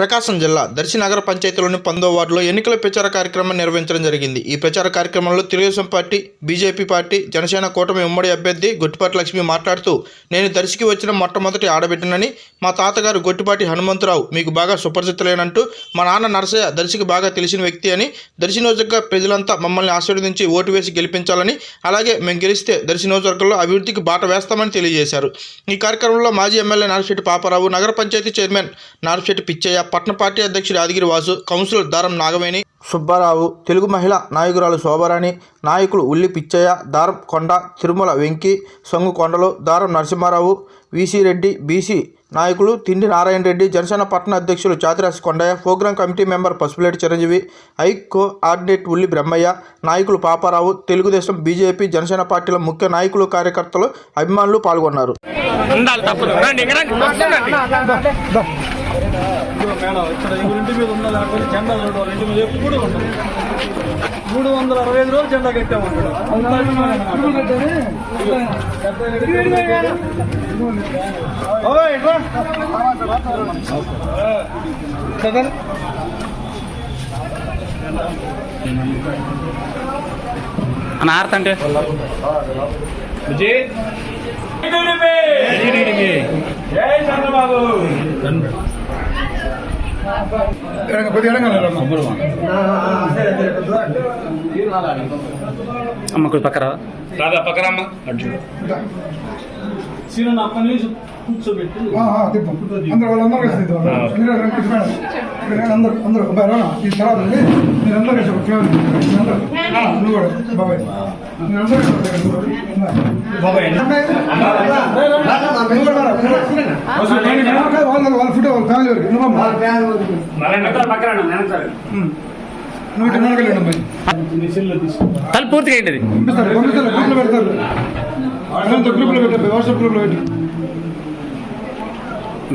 ప్రకాశం జిల్లా దర్శి నగర పంచాయతీలోని పందో వార్డులో ఎన్నికల ప్రచార కార్యక్రమం నిర్వహించడం జరిగింది. ఈ ప్రచార కార్యక్రమంలో Telugu Desam party BJP party Janasena కూటమి ఉమ్మడి అభ్యర్థి గొట్టిపాటి లక్ష్మి మాట్లాడుతూ నేను దర్శికి వచ్చిన మొట్టమొదటి ఆడబిడ్డనని మా తాతగారు గొట్టిపాటి హనుమంతరావు మీకు బాగా సుపరిచితులేనంటూ మా నాన్న నరసయ్య దర్శికి బాగా తెలిసిన వ్యక్తి అని దర్శి నియోజకవర్గ ప్రజలంతా మమ్మల్ని ఆశీర్వదించి ఓటు వేసి గెలిపించాలని అలాగే మేము గెలిస్తే దర్శి నియోజకవర్గంలో అభివృద్ధికి బాట వేస్తామని తెలియజేశారు. ఈ కార్యక్రమంలో మాజీ ఎమ్మెల్యే నారిశెట్టి పాపారావు నగర పంచాయతీ చైర్మన్ నారిశెట్టి పిచ్చయ్య పట్టణ పార్టీ అధ్యక్షుడు యాదగిరి వాసు కౌన్సిలర్ దారం నాగవేణి సుబ్బారావు తెలుగు మహిళా నాయకురాలు శోభారాణి నాయకులు ఉల్లి పిచ్చయ్య దారం కొండ తిరుమల వెంకి సొంగు కొండలు దారం నరసింహారావు వీసీ రెడ్డి బీసీ నాయకులు తిండి నారాయణ రెడ్డి జనసేన పట్టణ అధ్యక్షులు Chatirasi Kondaiah program committee member Pasupuleti Chiranjeevi ఐక్ coordinate Ulli Brahmaiah నాయకులు పాపారావు తెలుగుదేశం బీజేపీ జనసేన పార్టీల ముఖ్య నాయకులు కార్యకర్తలు అభిమానులు పాల్గొన్నారు. మేడం ఇక్కడ ఈ ఇంటి మీద ఉందా లేకపోతే జెండా చూడు వాళ్ళ ఇంటి మీద ఎప్పుడు ఉండదు మూడు వందల అరవై ఐదు రోజులు జెండా కట్టామంటాడు అంత అభిమానం అన్నమాట. ఓయ్, ఇట్రా. చదవండి. అని ఆడతంటే జై చంద్రబాబు అమ్మ. కొంచెం పక్కన రాదా పక్కన అమ్మ. సీను నా పని చేసి కూర్చోబెట్టి అందరూ వాళ్ళందరూ కలిసి. మీరు మేడం. అందరూ అందరూ బాయ్ రానా? ఈ తర్వాత కలిసి. నువ్వు కూడా బాబాయ్. వాళ్ళ ఫుడ్ వాళ్ళ ఫ్యామిలీ వరకు నువ్వు. నువ్వు తలుపు పూర్తిగా ఏంటిది? పంపిస్తారు పంపిస్తారు పెడతారు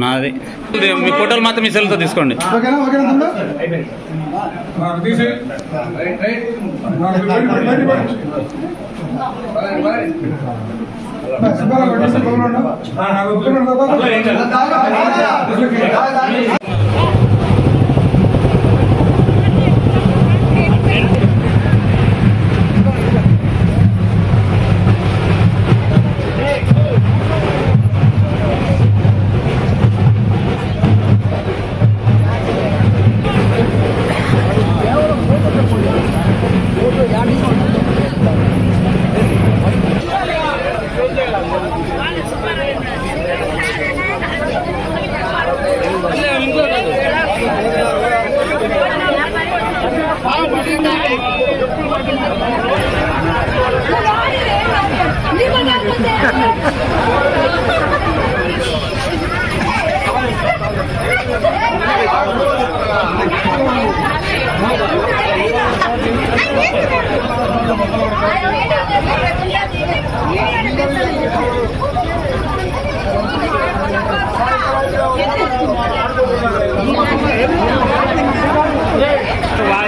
నాది. మీ ఫోటోలు మాత్రం మీ సెల్తో తీసుకోండి. ఓకేనా?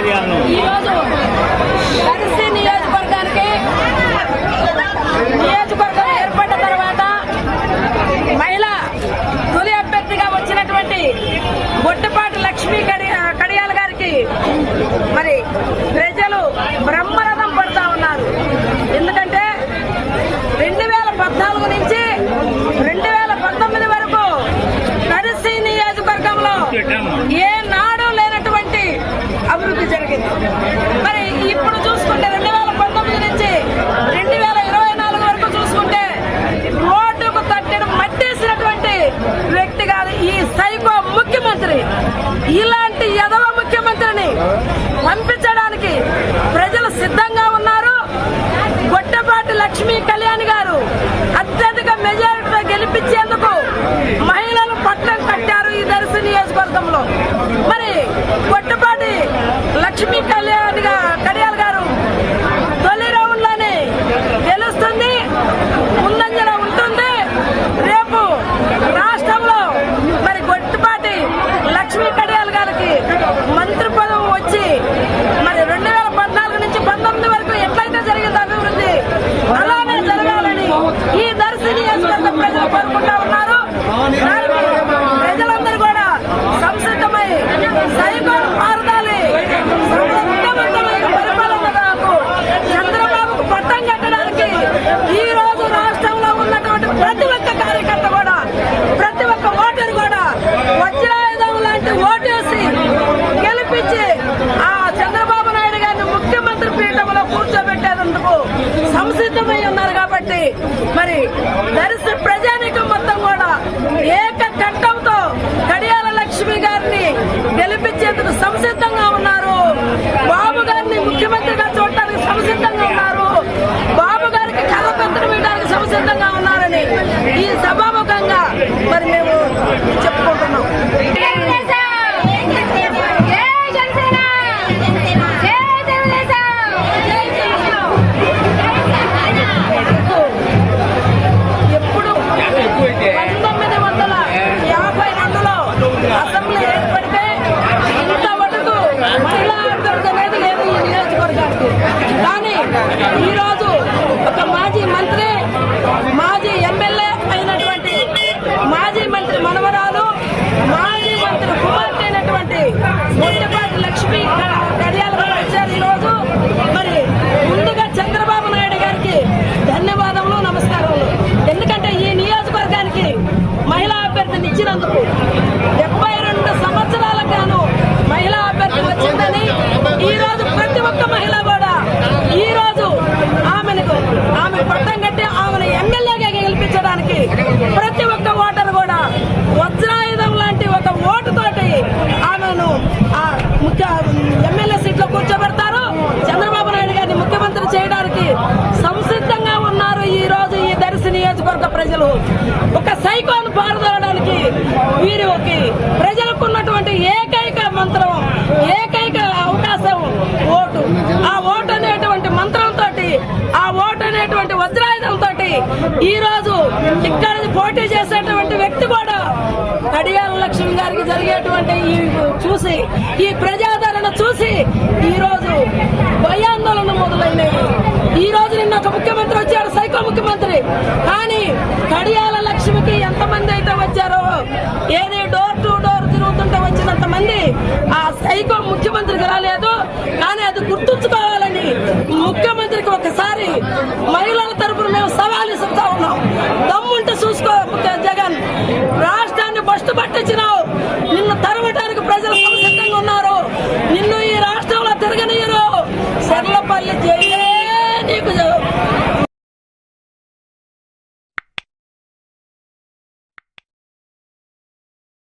哎呀！నియోజకవర్గ ప్రజలు కోరుకుంటా ఉన్నారు. దరిద్ర ప్రజానికం మొత్తం కూడా ఏక కంఠంతో కడియాల లక్ష్మి గారిని గెలిపించేందుకు సంసిద్ధంగా ఉన్నారు. బాబు గారిని ముఖ్యమంత్రిగా చూడటానికి సంసిద్ధంగా ఉన్నారు. బాబు గారికి కలపత్రం ఇవ్వడానికి సంసిద్ధంగా ఉన్నారని ఈ సభాముఖంగా మరి మేము ఈరోజు ఒక మాజీ మంత్రి మాజీ ఎమ్మెల్యే అయినటువంటి మాజీ మంత్రి మనవరాలు మాజీ మంత్రి కుమార్తె అయినటువంటి ముట్టపాటి లక్ష్మి కడియాల గారు వచ్చారు ఈరోజు. మరి ముందుగా చంద్రబాబు నాయుడు గారికి ధన్యవాదములు నమస్కారములు. ఎందుకంటే ఈ నియోజకవర్గానికి మహిళా అభ్యర్థిని ఇచ్చినందుకు డెబ్బై రెండు సంవత్సరాలకు గాను మహిళా అభ్యర్థి వచ్చిందని ఈ రోజు ప్రతి ఒక్క మహిళ కూడా ఈ రోజు ఆమెను ఆమె పట్టం కట్టి ఆమెను ఎమ్మెల్యేగా గెలిపించడానికి ప్రతి ఒక్క ఓటర్ కూడా వజ్రాయుధం లాంటి ఒక ఓటుతోటి ఆమెను ఆ ముఖ్య ఎమ్మెల్యే సీట్లో కూర్చోబెడతారు చంద్రబాబు నాయుడు గారిని ముఖ్యమంత్రి చేయడానికి సంసిద్ధంగా ఉన్నారు ఈ రోజు ఈ దర్శి నియోజకవర్గ ప్రజలు ఒక సైకోను పారదోలడానికి వీరికి ప్రజలకు ఉన్నటువంటి ఏకైక మంత్రం ఏకైక అవకాశం ఓటు. ఆ ఓటు అనేటువంటి మంత్రంతో ఆ ఓటు అనేటువంటి వజ్రాయుధంతో ఈ రోజు ఇక్కడ పోటీ చేసేటువంటి వ్యక్తి కూడా కడియాల లక్ష్మి గారికి జరిగేటువంటి ఈ చూసి ఈ ప్రజాదరణ చూసి ఈ రోజు భయాందోళన మొదలైనవి. ఈ రోజు నిన్న ఒక ముఖ్యమంత్రి వచ్చాడు సైకో ముఖ్యమంత్రి. కానీ కడియాల లక్ష్మికి ఎంతమంది అయితే వచ్చారో ఏది డోర్ టు డోర్ తిరుగుతుంటే వచ్చినంత మంది ఆ సైకో ముఖ్యమంత్రికి రాలేదు. కానీ అది గుర్తుంచుకోవాలని ముఖ్యమంత్రికి ఒకసారి మహిళల తరపున మేము సవాల్ ఇస్తా ఉన్నాం. దమ్ముంటే చూసుకో జగన్. రాష్ట్రాన్ని బస్టు పట్టించినావు. నిన్ను తరవటానికి